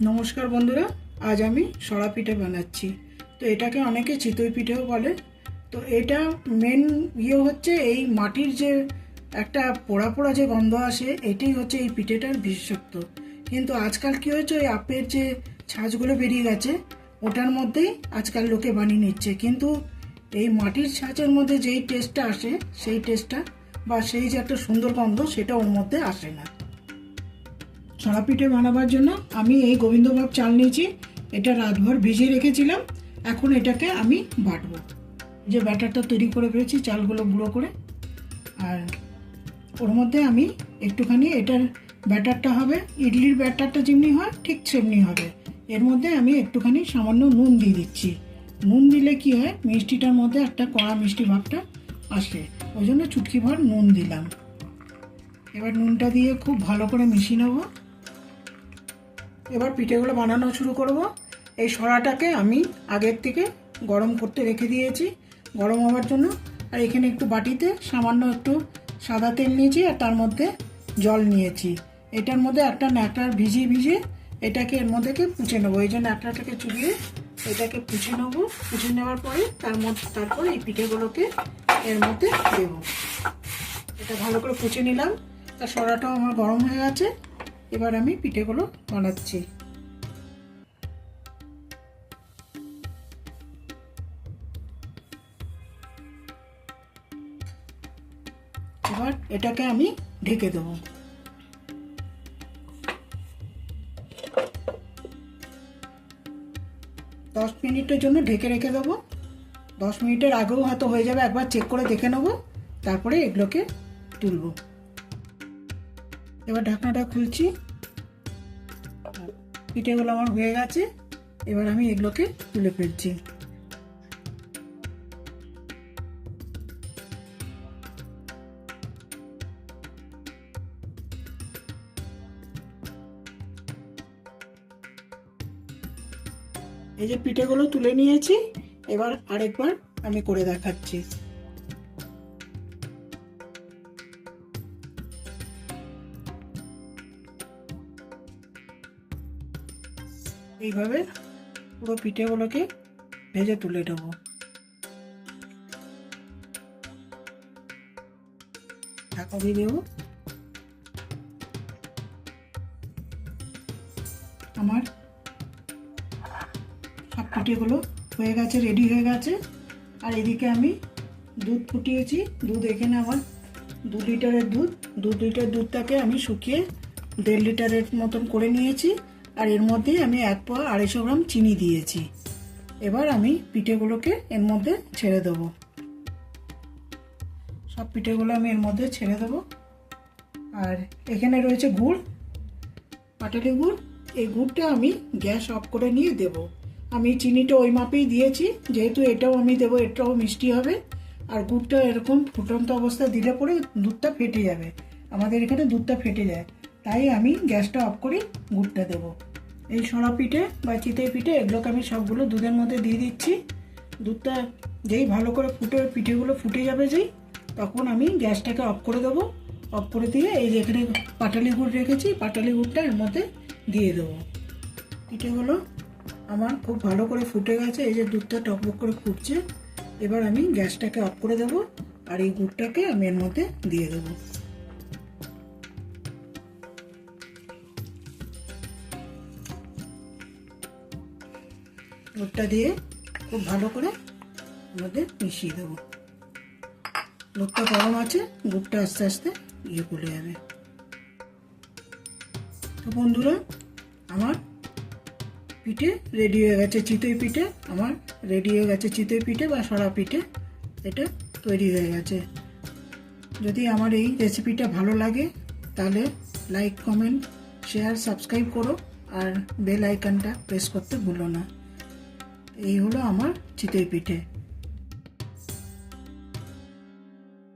নমস্কার বন্ধুরা, আজ আমি সরা পিঠে বানাচ্ছি। তো এটাকে অনেকে চিতই পিঠেও বলে। তো এটা মেন ইয়ে হচ্ছে এই মাটির যে একটা পোড়া পোড়া যে গন্ধ আসে, এটাই হচ্ছে এই পিঠেটার বিশেষত্ব। কিন্তু আজকাল কি হয়েছে, ওই আপের যে ছাঁচগুলো বেরিয়ে গেছে, ওটার মধ্যেই আজকাল লোকে বানিয়ে নিচ্ছে। কিন্তু এই মাটির ছাঁচের মধ্যে যেই টেস্টটা আসে, সেই টেস্টটা বা সেই যে একটা সুন্দর গন্ধ, সেটা ওর মধ্যে আসে না। ছড়া পিঠে বানাবার জন্য আমি এই গোবিন্দভোগ চাল নিয়েছি। এটা রাতভর ভিজিয়ে রেখেছিলাম। এখন এটাকে আমি বাটব। যে ব্যাটারটা তৈরি করে ফেলেছি, চালগুলো গুঁড়ো করে। আর ওর মধ্যে আমি একটুখানি এটার ব্যাটারটা হবে, ইডলির ব্যাটারটা যেমনি হয়, ঠিক সেমনি হবে। এর মধ্যে আমি একটুখানি সামান্য নুন দিয়ে দিচ্ছি। নুন দিলে কি হয়, মিষ্টিটার মধ্যে একটা কড়া মিষ্টি ভাবটা আসে। ওই জন্য চুটকি ভর নুন দিলাম। এবার নুনটা দিয়ে খুব ভালো করে মিশিয়ে নেব। এবার পিঠেগুলো বানানো শুরু করব। এই সরাটাকে আমি আগের থেকে গরম করতে রেখে দিয়েছি। গরম হওয়ার জন্য। আর এখানে একটু বাটিতে সামান্য একটু সাদা তেল নিয়েছি আর তার মধ্যে জল নিয়েছি। এটার মধ্যে একটা ন্যাকড়ার ভিজিয়ে ভিজিয়ে এটাকে এর মধ্যে পুছে নেব। এই যে ন্যাকড়াটাকে চুলিয়ে এটাকে পুছে নেব। পুছে নেওয়ার পরে তার মধ্যে তারপর এই পিঠেগুলোকে এর মধ্যে দেবো। এটা ভালো করে পুছে নিলাম। তার সরাটাও আমার গরম হয়ে গেছে। এবার আমি পিঠেগুলো বানাচ্ছি। এবার এটাকে আমি ঢেকে দেবো। দশ মিনিটের জন্য ঢেকে রেখে দেবো। দশ মিনিটের আগেও হয়তো হয়ে যাবে, একবার চেক করে দেখে নেব। তারপরে এগুলোকে তুলবো। এবার ঢাকনাটা খুলছি। পিঠেগুলো আমার হয়ে গেছে। এবার আমি এগুলোকে তুলে ফেলছি। এই যে পিঠেগুলো তুলে নিয়েছি, এবার আরেকবার আমি করে দেখাচ্ছি। এইভাবে পুরো পিঠেগুলোকে ভেজে তুলে নেব। ঢাকা দিয়ে দেবো। আমার সব পিঠেগুলো হয়ে গেছে রেডি হয়ে গেছে। আর এদিকে আমি দুধ ফুটিয়েছি। দুধ এখানে আমার দু লিটারের দুধ। দু লিটার দুধটাকে আমি শুকিয়ে দেড় লিটারের মতন করে নিয়েছি। আর এর মধ্যে আমি এক পোয়া আড়াইশো গ্রাম চিনি দিয়েছি। এবার আমি পিঠেগুলোকে এর মধ্যে ছেড়ে দেবো। সব পিঠেগুলো আমি এর মধ্যে ছেড়ে দেবো। আর এখানে রয়েছে গুড়, পাটালি গুড়। এই গুড়টা আমি গ্যাস অফ করে নিয়ে দেব। আমি চিনিটা ওই মাপেই দিয়েছি, যেহেতু এটাও আমি দেবো, এটাও মিষ্টি হবে। আর গুড়টা এরকম ফুটন্ত অবস্থায় দিলে পরে দুধটা ফেটে যাবে। আমাদের এখানে দুধটা ফেটে যায়। তাই আমি গ্যাসটা অফ করে গুড়টা দেব। এই সরা পিঠে বা চিতই পিঠে এগুলোকে আমি সবগুলো দুধের মধ্যে দিয়ে দিচ্ছি। দুধটা যেই ভালো করে ফুটে পিঠেগুলো ফুটে যাবে যেই, তখন আমি গ্যাসটাকে অফ করে দেবো। অফ করে দিয়ে এই যে এখানে পাটালি গুড় রেখেছি, পাটালি গুড়টা এর মধ্যে দিয়ে দেবো। পিঠেগুলো আমার খুব ভালো করে ফুটে গেছে, এই যে দুধটা টকবক করে ফুটছে, এবার আমি গ্যাসটাকে অফ করে দেবো আর এই গুড়টাকে আমি এর মধ্যে দিয়ে দেবো। দুধটা দিয়ে খুব ভালো করে মধ্যে মিশিয়ে দেবো। দুধটা গরম আছে, গুড়টা আস্তে আস্তে ইয়ে করে যাবে। তো বন্ধুরা, আমার পিঠে রেডি হয়ে গেছে, চিতই পিঠে, আমার রেডি হয়ে গেছে চিতই পিঠে বা সরা পিঠে, এটা তৈরি হয়ে গেছে। যদি আমার এই রেসিপিটা ভালো লাগে, তাহলে লাইক কমেন্ট শেয়ার সাবস্ক্রাইব করো, আর বেল আইকনটা প্রেস করতে ভুলো না। এই হলো আমার চিতই পিঠে।